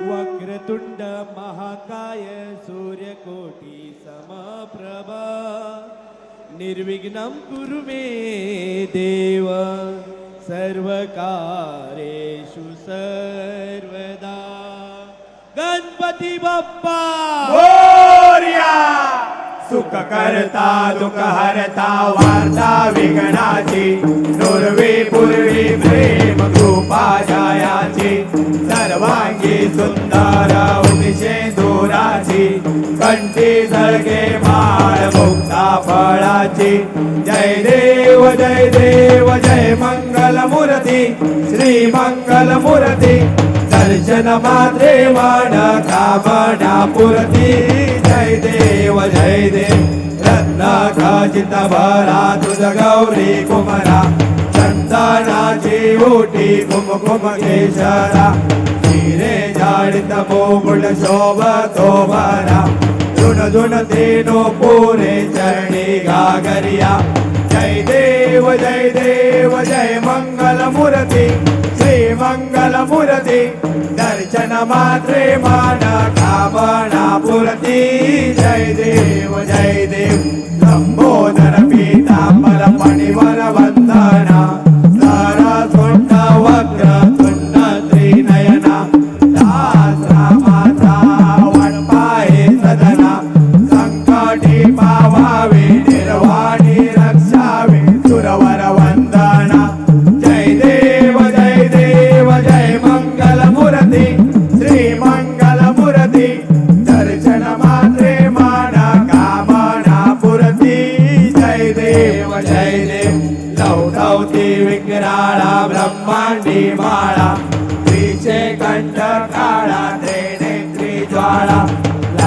वक्रतुंड महाकाय सूर्यकोटी समप्रभा। निर्विघ्नं कुरु मे देव। सर्वकारेषु सर्वदा। गणपती बाप्पा! मोर्या सुख करता दुख हरता वार्ता विघ्नाची नुरवी पूर्वी प्रेम कृपा जायाची। सर्वांगी सुंदर उदिशे दुराची कंठी झळके माळ मुक्ता फळाची. जय देव जय देव जय मंगल मूर्ती श्री मंगल मूर्ती दर्शन मात्रे वाण कामना पुरती. जय देव जय देव रत्न खचित भरा तुझ गौरी कुमरा. चंदनाची ओटी कुमकुम केशरा हिरे जाडित मोगुड शोभतो भरा झुण झुण तेनो पुरे चरणी गागरिया जय देव जय देव जय मंगल मूर्ती श्री मंगल मूर्ती दर्शन मात्रे मान कामना पुरती जय देव जय देव लंबोदर पीतांबर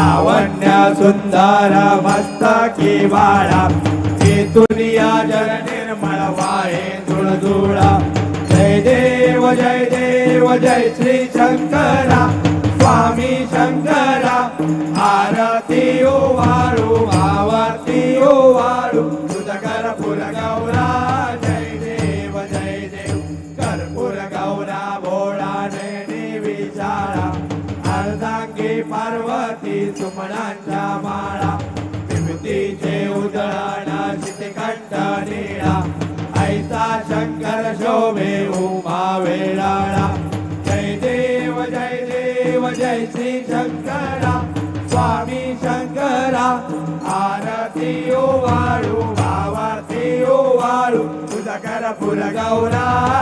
लावण्य सुंदर मस्तकी बाळा चेतुनिया जल निर्मळ वाळे धुळधुळा जय देव जय देव जय श्री शंकरा. स्वामी शंकरा आरती ओ तुझा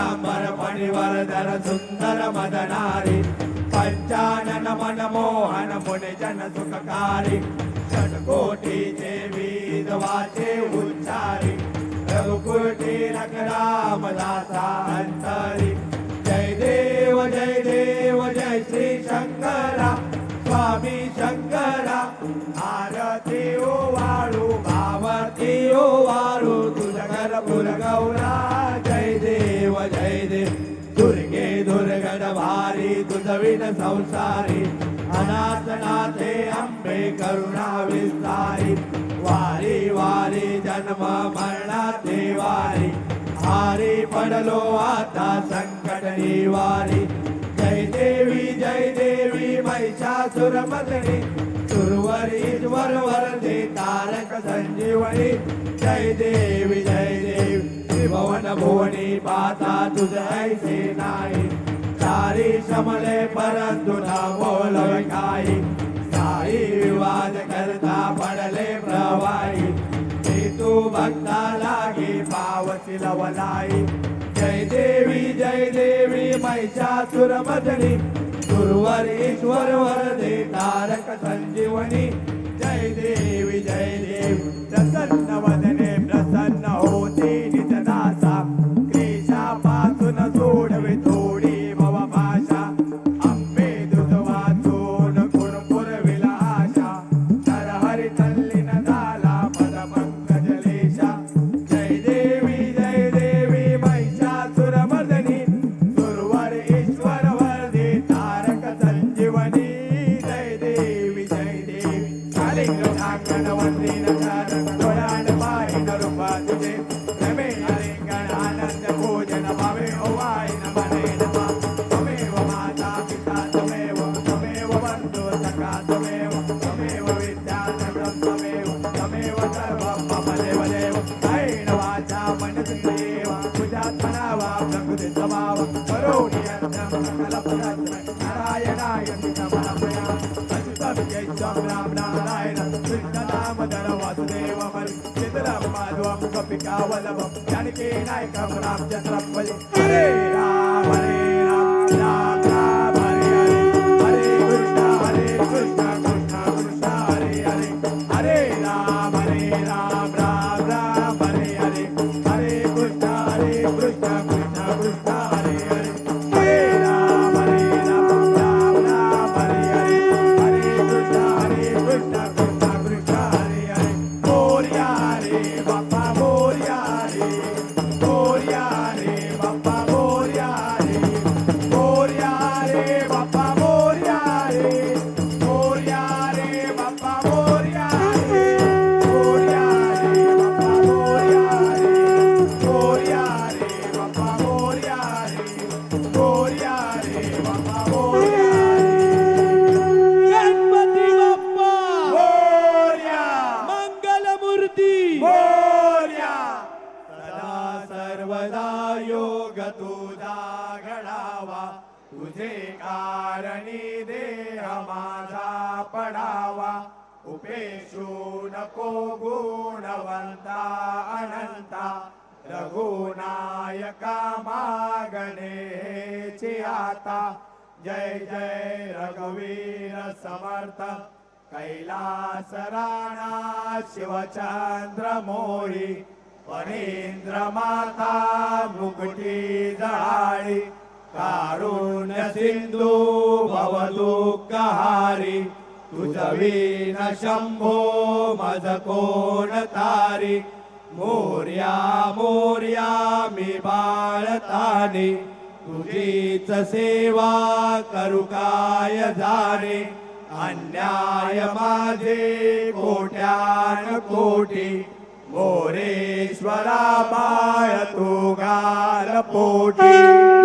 పీతాంబర మణివరధర సుందర మదనారి పంచానన మనమోహన ముని జన సుఖకారి షట్కోటి దేవి వాచే ఉచ్చారి రఘుకోటి రఘురామదాసా అంతరి జయ దేవ జయ దేవ జయ శ్రీ శంకర స్వామి శంకర भारी तुझ संसारी अनाथ अंबे करुणा विस्तारी वारी वारी जन्म मरणाते वारी हारी पडलो आता संकट निवारी. जय देवी जय देवी महिषासुर मदनी सुरवरीश्वर वरदे तारक संजीवनी. जय देवी जय देव भुवनी पाता तुझ ऐसे नाही. सारी समले परंतु ना बोलवे काही. साई विवाद करता पडले प्रवाही. ते तू भक्ता लागे पावसी लवलाई जय देवी जय देवी महिषासुर मदनी. सुरवर ईश्वर वरदे तारक संजीवनी. जय देवी जय देवी प्रसन्न वदनी. అంబికా వల్లభం జానకీ నాయకం రామచంద్రం రామ రామ. आढावा उपेशू नको गुणवंता अनंता. रघुनायका मागणेची आता. जय जय रघुवीर समर्थ. कैलास राणा शिवचंद्र मोरी परेंद्र माता मुकुटी दळाळी कारुण्य सिंधू भवदुःखहारी तुझवीन शंभो मज कोण तारी? मोर्या मोर्या मी बाळताने. तुझीच सेवा करू काय जाणे? अन्याय माझे कोट्यान कोटी. मोरेश्वरा बाळ तू गाल पोटी.